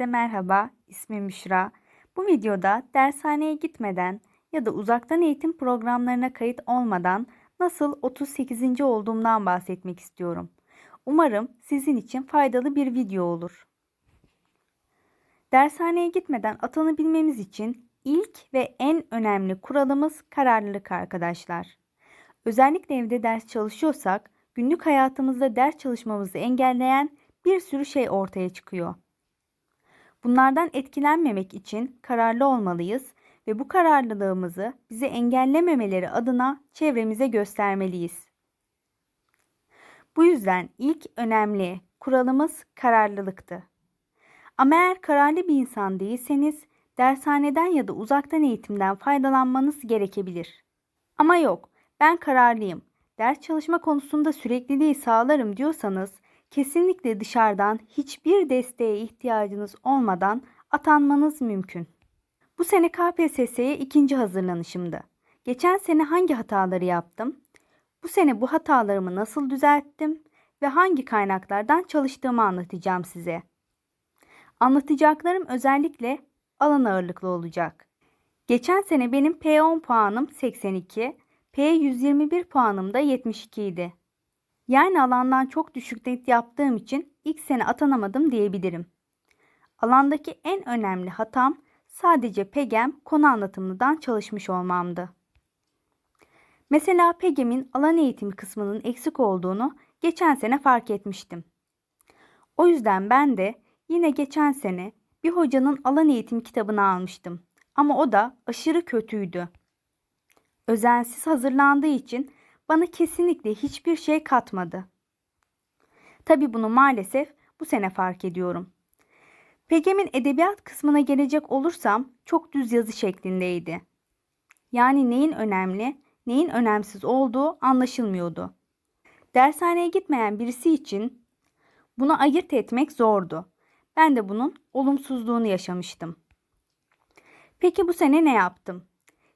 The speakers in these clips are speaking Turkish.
Herkese merhaba, ismim Büşra. Bu videoda dershaneye gitmeden ya da uzaktan eğitim programlarına kayıt olmadan nasıl 38. olduğumdan bahsetmek istiyorum. Umarım sizin için faydalı bir video olur. Dershaneye gitmeden atanabilmemiz için ilk ve en önemli kuralımız kararlılık arkadaşlar. Özellikle evde ders çalışıyorsak günlük hayatımızda ders çalışmamızı engelleyen bir sürü şey ortaya çıkıyor. Bunlardan etkilenmemek için kararlı olmalıyız ve bu kararlılığımızı bize engellememeleri adına çevremize göstermeliyiz. Bu yüzden ilk önemli kuralımız kararlılıktı. Ama eğer kararlı bir insan değilseniz dershaneden ya da uzaktan eğitimden faydalanmanız gerekebilir. Ama yok, ben kararlıyım. Ders çalışma konusunda sürekliliği sağlarım diyorsanız kesinlikle dışarıdan hiçbir desteğe ihtiyacınız olmadan atanmanız mümkün. Bu sene KPSS'ye ikinci hazırlanışımdı. Geçen sene hangi hataları yaptım? Bu sene bu hatalarımı nasıl düzelttim ve hangi kaynaklardan çalıştığımı anlatacağım size. Anlatacaklarım özellikle alan ağırlıklı olacak. Geçen sene benim P10 puanım 82, P121 puanım da 72 idi. Yani alandan çok düşük net yaptığım için ilk sene atanamadım diyebilirim. Alandaki en önemli hatam sadece PEGEM konu anlatımından çalışmış olmamdı. Mesela PEGEM'in alan eğitimi kısmının eksik olduğunu geçen sene fark etmiştim. O yüzden ben de yine geçen sene bir hocanın alan eğitimi kitabını almıştım. Ama o da aşırı kötüydü. Özensiz hazırlandığı için bana kesinlikle hiçbir şey katmadı. Tabi bunu maalesef bu sene fark ediyorum. Pegem'in edebiyat kısmına gelecek olursam çok düz yazı şeklindeydi. Yani neyin önemli, neyin önemsiz olduğu anlaşılmıyordu. Dershaneye gitmeyen birisi için bunu ayırt etmek zordu. Ben de bunun olumsuzluğunu yaşamıştım. Peki bu sene ne yaptım?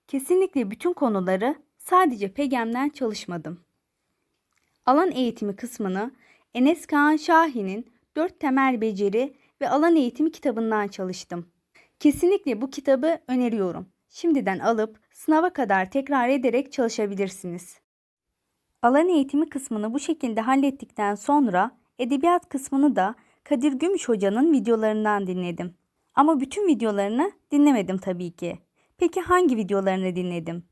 Kesinlikle bütün konuları sadece PEGEM'den çalışmadım. Alan eğitimi kısmını Enes Kaan Şahin'in 4 temel beceri ve alan eğitimi kitabından çalıştım. Kesinlikle bu kitabı öneriyorum. Şimdiden alıp sınava kadar tekrar ederek çalışabilirsiniz. Alan eğitimi kısmını bu şekilde hallettikten sonra edebiyat kısmını da Kadir Gümüş hocanın videolarından dinledim. Ama bütün videolarını dinlemedim tabii ki. Peki hangi videolarını dinledim?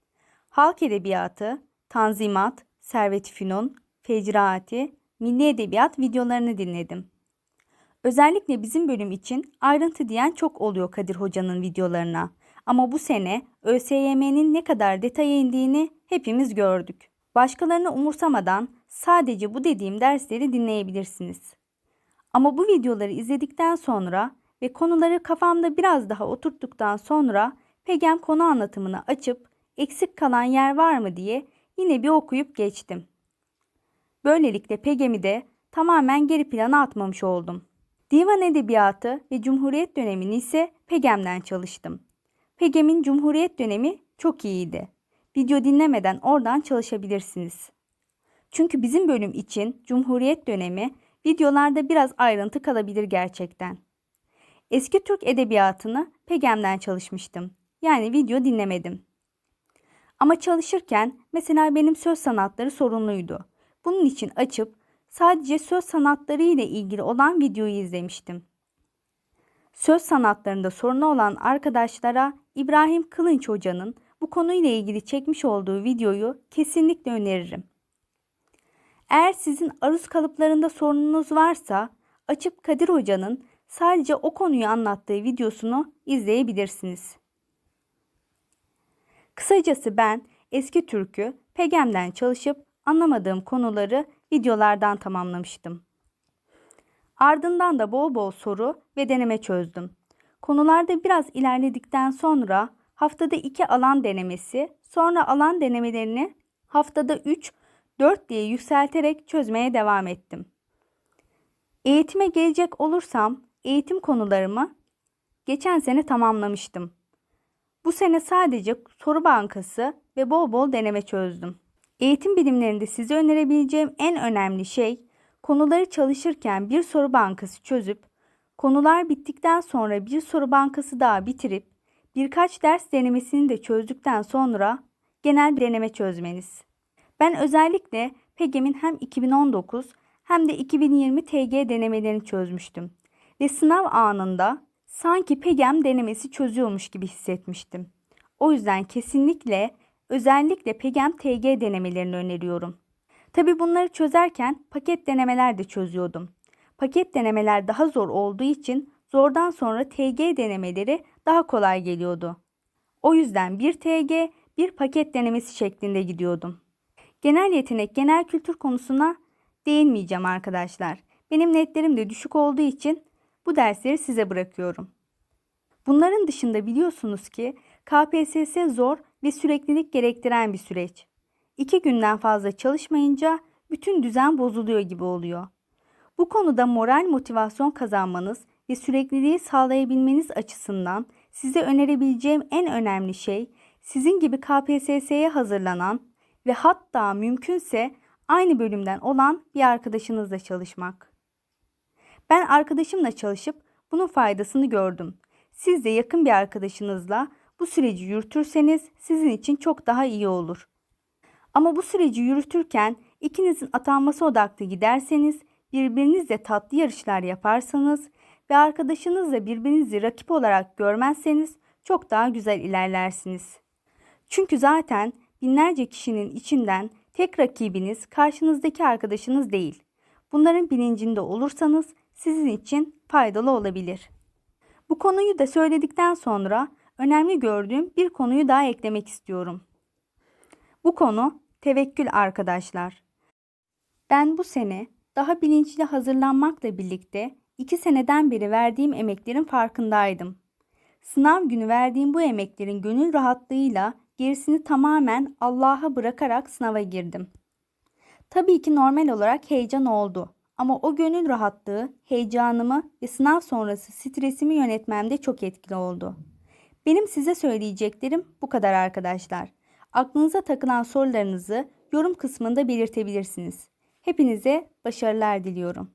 Halk Edebiyatı, Tanzimat, Servet Fünun, Fecraati, Milli Edebiyat videolarını dinledim. Özellikle bizim bölüm için ayrıntı diyen çok oluyor Kadir Hoca'nın videolarına. Ama bu sene ÖSYM'nin ne kadar detaya indiğini hepimiz gördük. Başkalarını umursamadan sadece bu dediğim dersleri dinleyebilirsiniz. Ama bu videoları izledikten sonra ve konuları kafamda biraz daha oturttuktan sonra Pegem konu anlatımını açıp eksik kalan yer var mı diye yine bir okuyup geçtim. Böylelikle Pegem'i de tamamen geri plana atmamış oldum. Divan Edebiyatı ve Cumhuriyet dönemini ise Pegem'den çalıştım. Pegem'in Cumhuriyet dönemi çok iyiydi. Video dinlemeden oradan çalışabilirsiniz. Çünkü bizim bölüm için Cumhuriyet dönemi videolarda biraz ayrıntı kalabilir gerçekten. Eski Türk edebiyatını Pegem'den çalışmıştım. Yani video dinlemedim. Ama çalışırken mesela benim söz sanatları sorunluydu. Bunun için açıp sadece söz sanatları ile ilgili olan videoyu izlemiştim. Söz sanatlarında sorunu olan arkadaşlara İbrahim Kılınç Hoca'nın bu konuyla ilgili çekmiş olduğu videoyu kesinlikle öneririm. Eğer sizin aruz kalıplarında sorununuz varsa açıp Kadir Hoca'nın sadece o konuyu anlattığı videosunu izleyebilirsiniz. Kısacası ben eski türkü Pegem'den çalışıp anlamadığım konuları videolardan tamamlamıştım. Ardından da bol bol soru ve deneme çözdüm. Konularda biraz ilerledikten sonra haftada 2 alan denemesi, sonra alan denemelerini haftada 3, 4 diye yükselterek çözmeye devam ettim. Eğitime gelecek olursam eğitim konularımı geçen sene tamamlamıştım. Bu sene sadece soru bankası ve bol bol deneme çözdüm. Eğitim bilimlerinde size önerebileceğim en önemli şey konuları çalışırken bir soru bankası çözüp Konular bittikten sonra bir soru bankası daha bitirip birkaç ders denemesini de çözdükten sonra genel bir deneme çözmeniz. Ben özellikle PEGEM'in hem 2019 hem de 2020 TG denemelerini çözmüştüm. Ve sınav anında sanki PEGEM denemesi çözüyormuş gibi hissetmiştim. O yüzden kesinlikle özellikle PEGEM TG denemelerini öneriyorum. Tabi bunları çözerken paket denemeler de çözüyordum. Paket denemeler daha zor olduğu için zordan sonra TG denemeleri daha kolay geliyordu. O yüzden bir TG, bir paket denemesi şeklinde gidiyordum. Genel yetenek, genel kültür konusuna değinmeyeceğim arkadaşlar. Benim netlerim de düşük olduğu için bu dersleri size bırakıyorum. Bunların dışında biliyorsunuz ki KPSS zor ve süreklilik gerektiren bir süreç. İki günden fazla çalışmayınca bütün düzen bozuluyor gibi oluyor. Bu konuda moral motivasyon kazanmanız ve sürekliliği sağlayabilmeniz açısından size önerebileceğim en önemli şey sizin gibi KPSS'ye hazırlanan ve hatta mümkünse aynı bölümden olan bir arkadaşınızla çalışmak. Ben arkadaşımla çalışıp bunun faydasını gördüm. Siz de yakın bir arkadaşınızla bu süreci yürütürseniz sizin için çok daha iyi olur. Ama bu süreci yürütürken ikinizin atanması odaklı giderseniz, birbirinizle tatlı yarışlar yaparsanız ve arkadaşınızla birbirinizi rakip olarak görmezseniz çok daha güzel ilerlersiniz. Çünkü zaten binlerce kişinin içinden tek rakibiniz karşınızdaki arkadaşınız değil. Bunların bilincinde olursanız sizin için faydalı olabilir. Bu konuyu da söyledikten sonra önemli gördüğüm bir konuyu daha eklemek istiyorum. Bu konu tevekkül arkadaşlar. Ben bu sene daha bilinçli hazırlanmakla birlikte iki seneden beri verdiğim emeklerin farkındaydım. Sınav günü verdiğim bu emeklerin gönül rahatlığıyla gerisini tamamen Allah'a bırakarak sınava girdim. Tabii ki normal olarak heyecan oldu ama o gönül rahatlığı heyecanımı ve sınav sonrası stresimi yönetmemde çok etkili oldu. Benim size söyleyeceklerim bu kadar arkadaşlar. Aklınıza takılan sorularınızı yorum kısmında belirtebilirsiniz. Hepinize başarılar diliyorum.